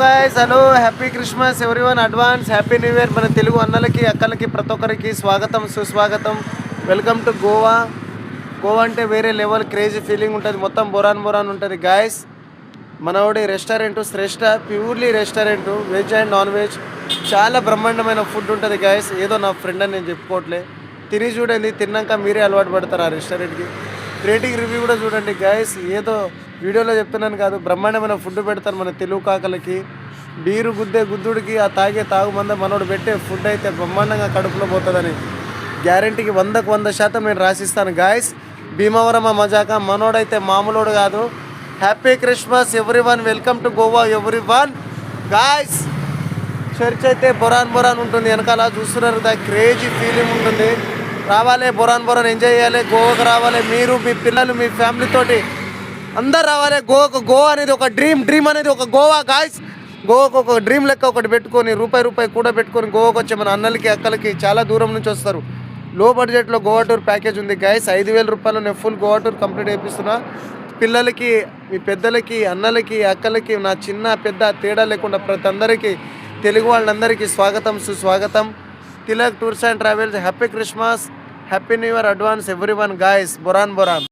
Guys hello happy Christmas every one advance happy new year మన తెలుగు అన్నలకి అక్కలకి ప్రతి ఒక్కరికి స్వాగతం సుస్వాగతం. వెల్కమ్ టు గోవా గోవా అంటే వేరే లెవెల్ క్రేజీ ఫీలింగ్ ఉంటుంది. మొత్తం బొరాన్ బొరాన్ ఉంటుంది guys మనోడి restaurant Shreshta purely restaurant veg and non veg చాలా బ్రహ్మాండమైన ఫుడ్ ఉంటుంది గాయస్ ఏదో నా ఫ్రెండ్ అని నేను చెప్పుకోవట్లే. తిని చూడండి తిన్నాక మీరే అలవాటు పడతారు ఆ రెస్టారెంట్కి రేటింగ్ రివ్యూ కూడా చూడండి గాయస్ ఏదో వీడియోలో చెప్తున్నాను కాదు బ్రహ్మాండమైన ఫుడ్ పెడతారు మన తెలుగు కాకలకి. బీరు గుద్దే గుద్దుడికి ఆ తాగే తాగుమంద మనోడు పెట్టే ఫుడ్ అయితే బ్రహ్మాండంగా కడుపులో పోతుందని గ్యారంటీకి వందకు వంద శాతం నేను రాసిస్తాను. గాయస్ భీమవరం మజాక మనోడైతే మామూలోడు కాదు. Happy Christmas everyone welcome to Goa everyone guys church అయితే బొరాన్ బొరాన్ ఉంటుంది. వెనకాల చూస్తున్నారు దా క్రేజీ ఫీలింగ్ ఉంటుంది. రావాలి బొరాన్ బొరాన్ ఎంజాయ్ చేయాలి. గోవాకు రావాలి. మీరు మీ పిల్లలు మీ ఫ్యామిలీతోటి అందరు రావాలి. గోవాకు గోవా అనేది ఒక డ్రీమ్ డ్రీమ్ అనేది ఒక గోవా గాయస్ గోవాకు ఒక డ్రీమ్ లెక్క ఒకటి పెట్టుకొని రూపాయి రూపాయి కూడా పెట్టుకొని గోవాకు వచ్చే మన అన్నలకి అక్కలకి చాలా దూరం నుంచి వస్తారు. లో బడ్జెట్లో గోవా టూర్ ప్యాకేజ్ ఉంది గాయస్ ఐదు వేల రూపాయలు నేను ఫుల్ గోవా టూర్ కంప్లీట్ చేపిస్తున్నా. పిల్లలకి మీ పెద్దలకి అన్నలకి అక్కలకి నా చిన్న పెద్ద తేడా లేకుండా ప్రతి అందరికీ తెలుగు వాళ్ళందరికీ స్వాగతం సుస్వాగతం. Tilak tours and travels happy Christmas happy new year advance every one guys boron boron.